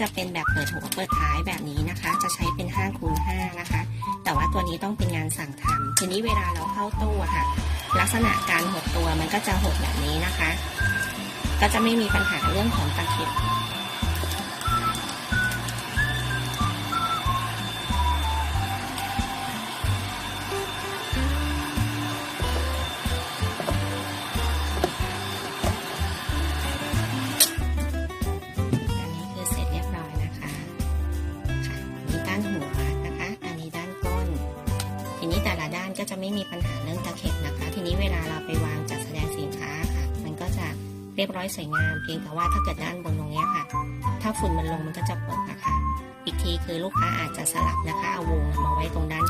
จะเป็นแบบเปิดหัวเปิดท้ายแบบนี้นะคะ จะใช้เป็น5คูณ5นะคะ แต่ว่าตัวนี้ต้องเป็นงานสั่งทำทีนี้เวลาเราเข้าตู้ค่ะ ลักษณะการหดตัวมันก็จะหดแบบนี้นะคะ ก็จะไม่มีปัญหาเรื่องของตะเข็บ แต่ละด้านก็จะไม่มีปัญหาเรื่องตะเข็บนะคะ ทีนี้เวลาเราไปวางจัดแสดงสินค้าค่ะ มันก็จะเรียบร้อยสวยงาม เพียงแต่ว่าถ้าเกิดด้านบนตรงเนี้ยค่ะ ถ้าฝุ่นมันลงมันก็จะเปิดนะคะ อีกทีคือลูกค้าอาจจะสลับนะคะเอาวงมาไว้ตรงด้าน